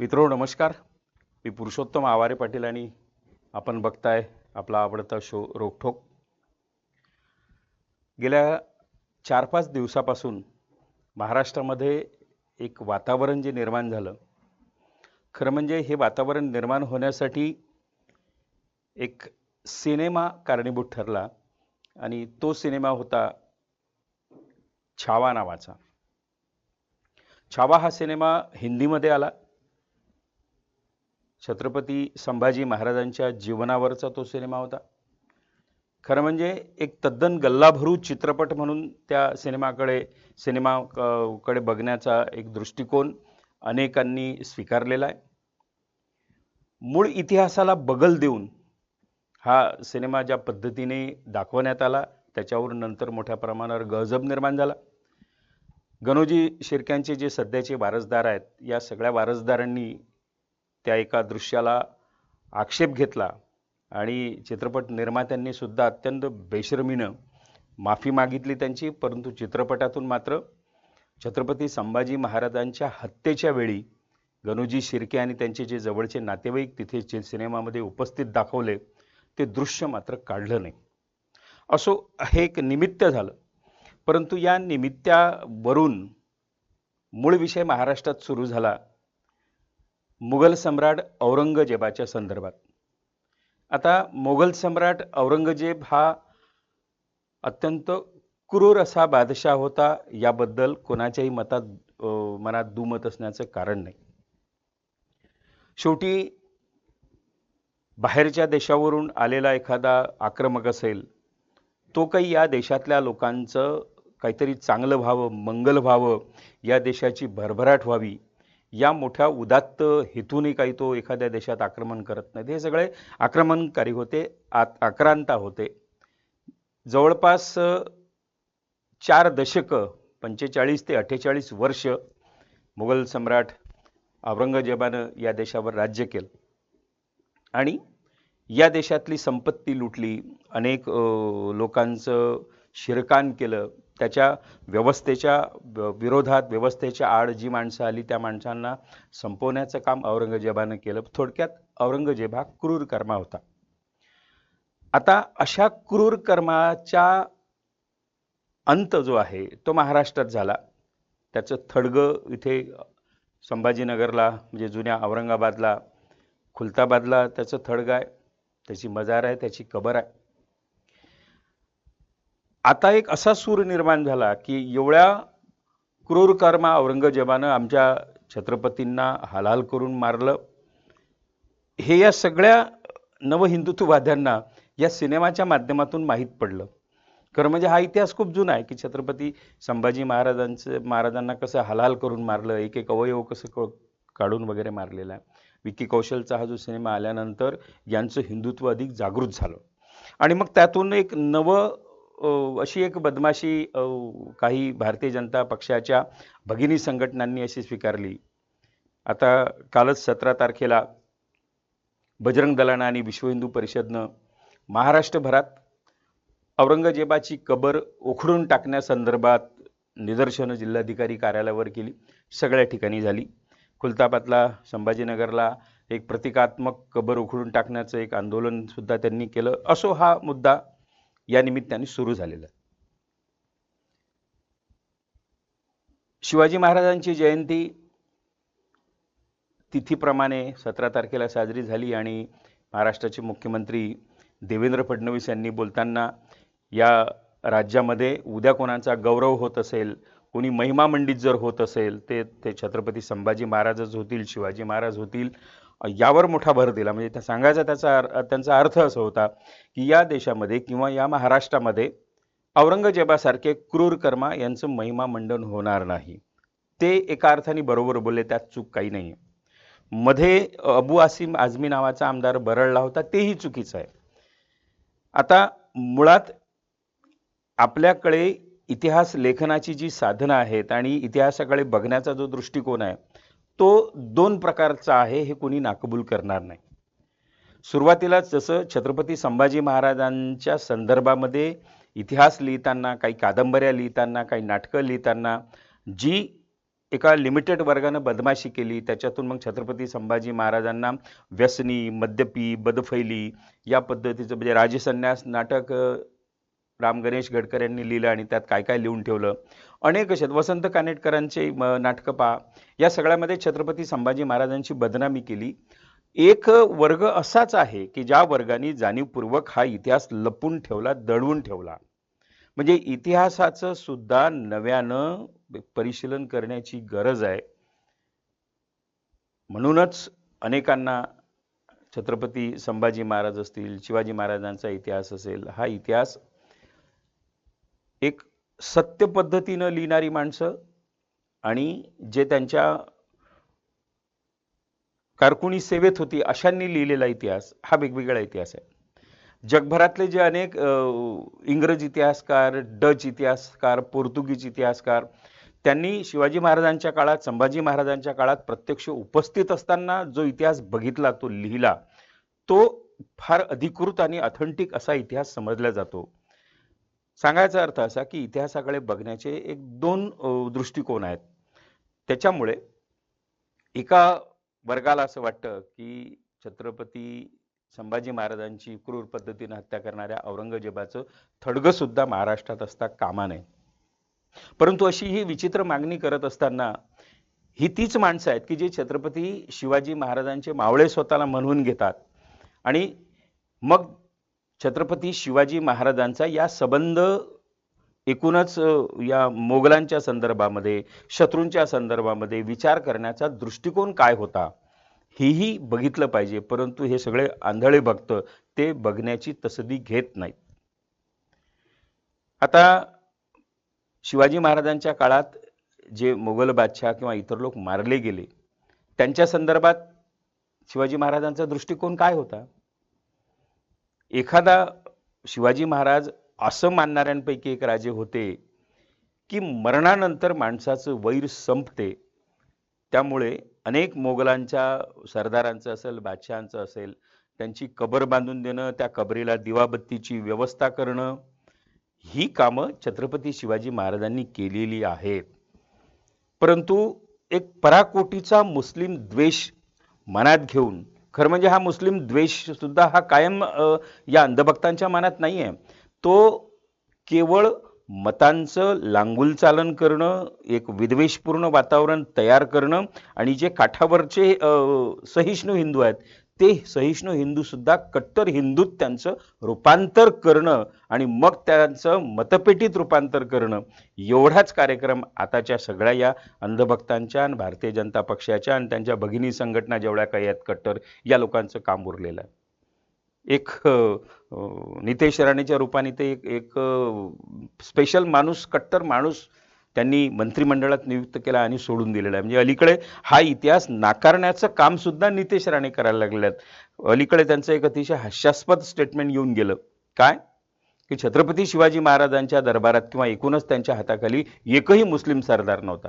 मित्रो नमस्कार. मी पुरुषोत्तम आवारे पाटील आणि आपण बघताय आपला आवडता शो रोखोक गेल्या चार पाच दिवसापासून महाराष्ट्रामध्ये एक वातावरण जे निर्माण झालं खरं म्हणजे हे वातावरण निर्माण होण्यासाठी एक सिनेमा कारणीभूत ठरला आणि तो सिनेमा होता छावा नावाचा. छावा हा सिनेमा हिंदीमध्ये आला. छत्रपती संभाजी महाराजांच्या जीवनावरचा तो सिनेमा होता. खरं म्हणजे एक तद्दन गल्लाभरू चित्रपट म्हणून त्या सिनेमाकडे सिनेमा कडे बघण्याचा एक दृष्टिकोन अनेकांनी स्वीकारलेला आहे. मूळ इतिहासाला बगल देऊन हा सिनेमा ज्या पद्धतीने दाखवण्यात आला त्याच्यावर नंतर मोठ्या प्रमाणावर गजब निर्माण झाला. गणोजी शिर्क्यांचे जे सध्याचे वारसदार आहेत या सगळ्या वारसदारांनी त्या एका दृश्याला आक्षेप घेतला आणि चित्रपट निर्मात्यांनी सुद्धा अत्यंत बेशरमीनं माफी मागितली त्यांची परंतु चित्रपटातून मात्र छत्रपती संभाजी महाराजांच्या हत्येच्या वेळी गणूजी शिर्के आणि त्यांचे जे जवळचे नातेवाईक तिथे जे सिनेमामध्ये उपस्थित दाखवले ते दृश्य मात्र काढलं नाही. असो हे एक निमित्त झालं. परंतु या निमित्तावरून मूळ विषय महाराष्ट्रात सुरू झाला. मुघल सम्राट औरंगजेबाच्या संदर्भात. आता मोगल सम्राट औरंगजेब हा अत्यंत क्रूर असा बादशाह होता याबद्दल कोणाच्याही मतात मनात दुमत असण्याचं कारण नाही. शेवटी बाहेरच्या देशावरून आलेला एखादा आक्रमक असेल तो काही या देशातल्या लोकांचं काहीतरी चांगलं व्हावं मंगल व्हावं या देशाची भरभराट व्हावी या मोठ्या उदात्त हेतूने काही तो एखाद्या देशात आक्रमण करत नाही हे सगळे आक्रमणकारी होते आ- आक्रांता होते. जवळपास चार दशकं पंचेचाळीस ते अठ्ठेचाळीस वर्ष मुघल सम्राट औरंगजेबानं या देशावर राज्य केलं. आणि या देशातली संपत्ती लुटली अनेक लोकांचं शिरकान केलं. त्याच्या व्यवस्थेच्या विरोधात व्यवस्थेच्या आड जी माणसं आली त्या माणसांना संपवण्याचं काम औरंगजेबानं केलं. थोडक्यात औरंगजेब हा क्रूर कर्मा होता. आता अशा क्रूर कर्माच्या अंत जो आहे तो महाराष्ट्रात झाला. त्याचं थडगं इथे संभाजीनगरला म्हणजे जुन्या औरंगाबादला खुलताबादला त्याचं थडगं आहे. त्याची मजार आहे त्याची कबर आहे. आता एक असा सूर निर्माण झाला की एवढ्या क्रूर कर्मा औरंगजेबानं आमच्या छत्रपतींना हालहाल करून मारलं. हे या सगळ्या नवहिंदुत्ववाद्यांना या सिनेमाच्या माध्यमातून माहीत पडलं. खरं म्हणजे हा इतिहास खूप जुना आहे की छत्रपती संभाजी महाराजांचं महाराजांना कसं हलाल करून मारलं एक एक अवयव कसं क- काढून वगैरे मारलेला आहे. विकी कौशलचा हा जो सिनेमा आल्यानंतर यांचं हिंदुत्व अधिक जागृत झालं. आणि मग त्यातून एक नवं अशी एक बदमाशी काही भारतीय जनता पक्षाच्या भगिनी संघटनांनी अशी स्वीकारली. आता कालच सतरा तारखेला बजरंग दलानं आणि विश्व हिंदू परिषदनं महाराष्ट्रभरात औरंगजेबाची कबर उखडून टाकण्यासंदर्भात निदर्शनं जिल्हाधिकारी कार्यालयावर केली. सगळ्या ठिकाणी झाली. खुलताबादला संभाजीनगरला एक प्रतिकात्मक कबर उखडून टाकण्याचं एक आंदोलनसुद्धा त्यांनी केलं. असो हा मुद्दा या निमित्ताने सुरू झालेलं. शिवाजी महाराजांची जयंती तिथीप्रमाणे सतरा तारखेला साजरी झाली आणि महाराष्ट्राचे मुख्यमंत्री देवेंद्र फडणवीस यांनी बोलताना या राज्यामध्ये उद्या कोणाचा गौरव होत असेल कोणी महिमामंडित जर होत असेल ते ते छत्रपती संभाजी महाराजच होतील शिवाजी महाराज होतील यावर मोठा भर दिला. म्हणजे त्या सांगायचा त्याचा त्यांचा अर्थ असा होता की या देशामध्ये किंवा या महाराष्ट्रामध्ये औरंगजेबासारखे क्रूर कर्मा यांचं महिमा मंडन होणार नाही. ते एका अर्थाने बरोबर बोलले त्यात चूक काही नाही आहे मध्ये अबू आसिम आझमी नावाचा आमदार बरळला होता तेही चुकीचं आहे. आता मुळात आपल्याकडे इतिहास लेखनाची जी साधनं आहेत आणि इतिहासाकडे बघण्याचा जो दृष्टिकोन आहे तो दोन प्रकारचा आहे हे कोणी नाकबूल करणार नाही. सुरुवातीला जसं छत्रपती संभाजी महाराजांच्या संदर्भामध्ये इतिहास लिहिताना काही कादंबऱ्या लिहिताना काही नाटकं लिहिताना जी एका लिमिटेड वर्गानं बदमाशी केली त्याच्यातून मग छत्रपती संभाजी महाराजांना व्यसनी मद्यपी बदफैली या पद्धतीचं म्हणजे राजसन्यास नाटक राम गणेश गडकर यांनी लिहिलं आणि त्यात काय काय लिहून ठेवलं. अनेक असे आहेत. वसंत कानेटकरांचे नाटकं पहा. या सगळ्यामध्ये छत्रपती संभाजी महाराजांची बदनामी केली. एक वर्ग असाच आहे की ज्या वर्गाने जाणीवपूर्वक हा इतिहास लपून ठेवला दडवून ठेवला. म्हणजे इतिहासाचं सुद्धा नव्यानं परिशीलन करण्याची गरज आहे. म्हणूनच अनेकांना छत्रपती संभाजी महाराज असतील शिवाजी महाराजांचा इतिहास असेल हा इतिहास एक सत्य पद्धतीनं लिहिणारी माणसं आणि जे त्यांच्या कारकुणी सेवेत होती अशांनी लिहिलेला इतिहास हा वेगवेगळा इतिहास आहे. जगभरातले जे अनेक इंग्रज इतिहासकार डच इतिहासकार पोर्तुगीज इतिहासकार त्यांनी शिवाजी महाराजांच्या काळात संभाजी महाराजांच्या काळात प्रत्यक्ष उपस्थित असताना जो इतिहास बघितला तो लिहिला तो फार अधिकृत आणि ऑथेंटिक असा इतिहास समजला जातो. सांगायचा अर्थ असा की इतिहासाकडे बघण्याचे एक दोन दृष्टिकोन आहेत. त्याच्यामुळे एका वर्गाला असं वाटतं की छत्रपती संभाजी महाराजांची क्रूर पद्धतीने हत्या करणाऱ्या औरंगजेबाचं थडगं सुद्धा महाराष्ट्रात असता कामा नये. परंतु अशी ही विचित्र मागणी करत असताना ही तीच माणसं आहेत की जी छत्रपती शिवाजी महाराजांचे मावळे स्वतःला म्हणून घेतात. आणि मग छत्रपती शिवाजी महाराजांचा या संबंध एकूणच या मोगलांच्या संदर्भामध्ये शत्रूंच्या संदर्भामध्ये विचार करण्याचा दृष्टिकोन काय होता हेही बघितलं पाहिजे. परंतु हे सगळे आंधळे भक्त ते बघण्याची तसदी घेत नाहीत. आता शिवाजी महाराजांच्या काळात जे मोगल बादशाह किंवा इतर लोक मारले गेले त्यांच्या संदर्भात शिवाजी महाराजांचा दृष्टिकोन काय होता? एखादा शिवाजी महाराज असं मानणाऱ्यांपैकी एक राजे होते की मरणानंतर माणसाचं वैर संपते. त्यामुळे अनेक मोगलांच्या सरदारांचं असेल बादशहांचं असेल त्यांची कबर बांधून देणं त्या कबरीला दिवाबत्तीची व्यवस्था करणं ही कामं छत्रपती शिवाजी महाराजांनी केलेली आहेत. परंतु एक पराकोटीचा मुस्लिम द्वेष मनात घेऊन खरं म्हणजे हा मुस्लिम द्वेष सुद्धा हा कायम या अंधभक्तांच्या मनात नाही आहे तो केवळ मतांचं लांगुल चालन करणं एक विद्वेषपूर्ण वातावरण तयार करणं आणि जे काठावरचे सहिष्णू हिंदू आहेत ते सहिष्णू हिंदू सुद्धा कट्टर हिंदूत त्यांचं रूपांतर करणं आणि मग त्यांचं मतपेटीत रूपांतर करणं एवढाच कार्यक्रम आताच्या सगळ्या या अंधभक्तांच्या आणि भारतीय जनता पक्षाच्या आणि त्यांच्या भगिनी संघटना जेवढ्या काही आहेत कट्टर या लोकांचं काम उरलेलं आहे. एक नितेश राणेच्या रूपाने ते एक एक स्पेशल माणूस कट्टर माणूस त्यांनी मंत्रिमंडळात नियुक्त केला आणि सोडून दिलेला आहे. म्हणजे अलीकडे हा इतिहास नाकारण्याचं काम सुद्धा नितेश राणे करायला लागले आहेत अलीकडे त्यांचं एक अतिशय हास्यास्पद स्टेटमेंट येऊन गेलं. काय? की छत्रपती शिवाजी महाराजांच्या दरबारात किंवा एकूणच त्यांच्या हाताखाली एकही मुस्लिम सरदार नव्हता.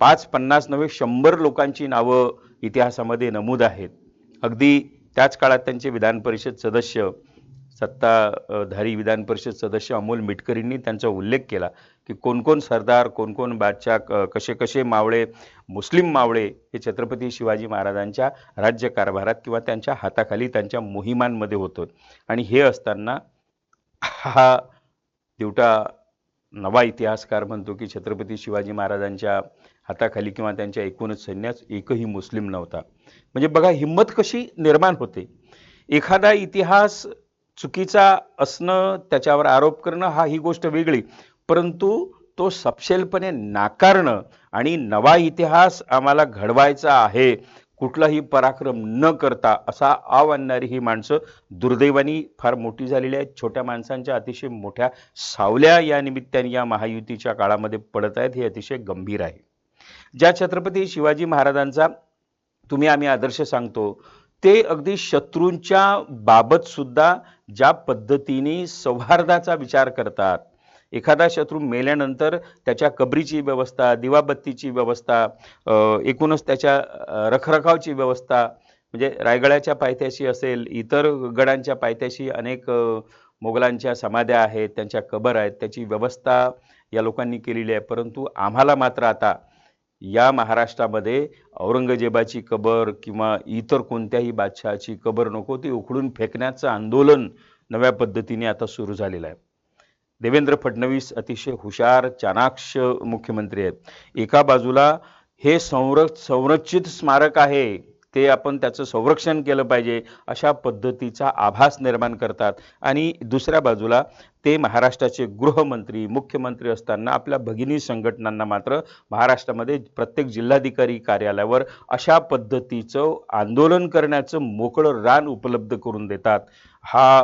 पाच पन्नास नव्हे शंभर लोकांची नावं इतिहासामध्ये नमूद आहेत. अगदी त्याच काळात त्यांचे विधान परिषद सदस्य सत्ताधारी विधान परिषद सदस्य अमोल मिटकरींनी त्यांचा उल्लेख केला की कोण कोण सरदार कोण कोण बादशाह कसे कसे मावळे मुस्लिम मावळे हे छत्रपती शिवाजी महाराजांच्या राज्यकारभारात किंवा त्यांच्या हाताखाली त्यांच्या मोहिमांमध्ये होतं. आणि हे असताना हा दिवटा नवा इतिहासकार म्हणतो की छत्रपती शिवाजी महाराजांच्या हाताखाली किंवा त्यांच्या एकूणच सैन्यात एकही मुस्लिम नव्हता. म्हणजे बघा हिंमत कशी निर्माण होते? एखादा इतिहास चुकीचा असणं त्याच्यावर आरोप करणं हा ही गोष्ट वेगळी. परंतु तो सपशेलपणे नाकारणं आणि नवा इतिहास आम्हाला घडवायचा आहे कुठलाही पराक्रम न करता असा आव आणणारी ही माणसं दुर्दैवानी फार मोठी झालेली आहेत. छोट्या माणसांच्या अतिशय मोठ्या सावल्या या निमित्ताने या महायुतीच्या काळामध्ये पडत आहेत हे अतिशय गंभीर आहे. ज्या छत्रपती शिवाजी महाराजांचा तुम्ही आम्ही आदर्श सांगतो ते अगदी शत्रूंच्या बाबत सुद्धा ज्या पद्धतीने सौहार्दाचा विचार करतात. एखादा शत्रू मेल्यानंतर त्याच्या कबरीची व्यवस्था दिवाबत्तीची व्यवस्था एकूणच त्याच्या रखरखावची व्यवस्था म्हणजे रायगडाच्या पायथ्याशी असेल इतर गडांच्या पायथ्याशी अनेक मोगलांच्या समाध्या आहेत त्यांच्या कबर आहेत त्याची व्यवस्था या लोकांनी केलेली आहे. परंतु आम्हाला मात्र आता या महाराष्ट्रामध्ये औरंगजेबाची कबर किंवा इतर कोणत्याही बादशहाची कबर नको ती उखडून फेकण्याचं आंदोलन नव्या पद्धतीने आता सुरू झालेलं आहे. देवेंद्र फडणवीस अतिशय हुशार चाणाक्ष मुख्यमंत्री आहेत. एका बाजूला हे संर संरक्षित स्मारक आहे ते आपण त्याचं संरक्षण केलं पाहिजे अशा पद्धतीचा आभास निर्माण करतात. आणि दुसऱ्या बाजूला ते महाराष्ट्राचे गृहमंत्री मुख्यमंत्री असताना आपल्या भगिनी संघटनांना मात्र महाराष्ट्रामध्ये प्रत्येक जिल्हाधिकारी कार्यालयावर अशा पद्धतीचं आंदोलन करण्याचं मोकळं रान उपलब्ध करून देतात. हा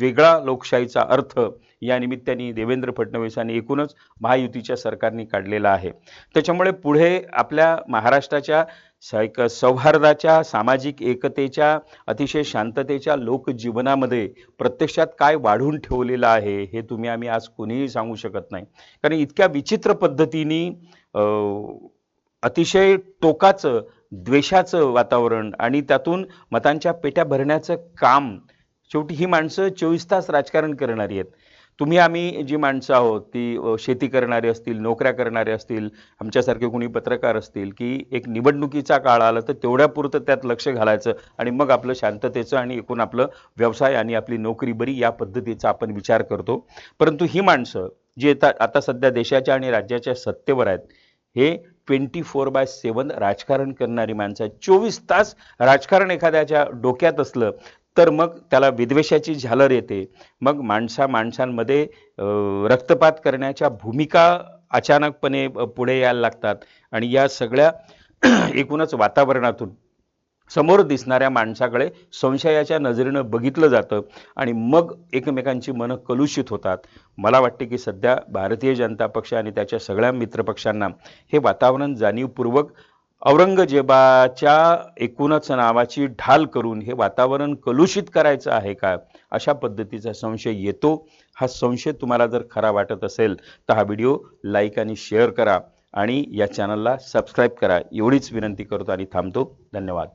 वेगळा लोकशाहीचा अर्थ या निमित्ताने देवेंद्र फडणवीसांनी एकूणच महायुतीच्या सरकारने काढलेला आहे. त्याच्यामुळे पुढे आपल्या महाराष्ट्राच्या स- एक सौहार्दाच्या सामाजिक एकतेच्या अतिशय शांततेच्या लोकजीवनामध्ये प्रत्यक्षात काय वाढून ठेवलेलं आहे हे तुम्ही आम्ही आज कोणीही सांगू शकत नाही. कारण इतक्या विचित्र पद्धतीने अं, अतिशय टोकाचं द्वेषाचं वातावरण आणि त्यातून मतांच्या पेट्या भरण्याचं काम शेवटी ही माणसं चोवीस तास राजकारण करणारी आहेत. तुम्ही आम्ही जी माणसं आहोत ती शेती करणारे असतील नोकऱ्या करणारे असतील आमच्यासारखे कोणी पत्रकार असतील की एक निवडणुकीचा काळ आला तर तेवढ्यापुरतं त्यात लक्ष घालायचं आणि मग आपलं शांततेचं आणि एकूण आपलं व्यवसाय आणि आपली नोकरी बरी या पद्धतीचा आपण विचार करतो. परंतु ही माणसं जी आता आता सध्या देशाच्या आणि राज्याच्या सत्तेवर आहेत हे ट्वेंटी फोर बाय सेवन राजकारण करणारी माणसं चोवीस तास राजकारण एखाद्याच्या डोक्यात असलं तर मग त्याला विद्वेषाची झालर येते. मग माणसा माणसांमध्ये रक्तपात करण्याच्या भूमिका अचानकपणे पुढे यायला लागतात. आणि या सगळ्या एकूणच वातावरणातून समोर दिसणाऱ्या माणसाकडे संशयाच्या नजरेनं बघितलं जातं आणि मग एकमेकांची मनं कलुषित होतात. मला वाटते की सध्या भारतीय जनता पक्ष आणि त्याच्या सगळ्या मित्रपक्षांना हे वातावरण जाणीवपूर्वक औरंगजेबाच्या एकूणच नावाची ढाल करून हे वातावरण कलुषित करायचं आहे का? अशा पद्धतीचा संशय येतो. हा संशय तुम्हाला जर खरा वाटत असेल तर हा व्हिडिओ लाईक आणि शेअर करा आणि या चॅनलला सबस्क्राईब करा. एवढीच विनंती करतो आणि थांबतो. धन्यवाद.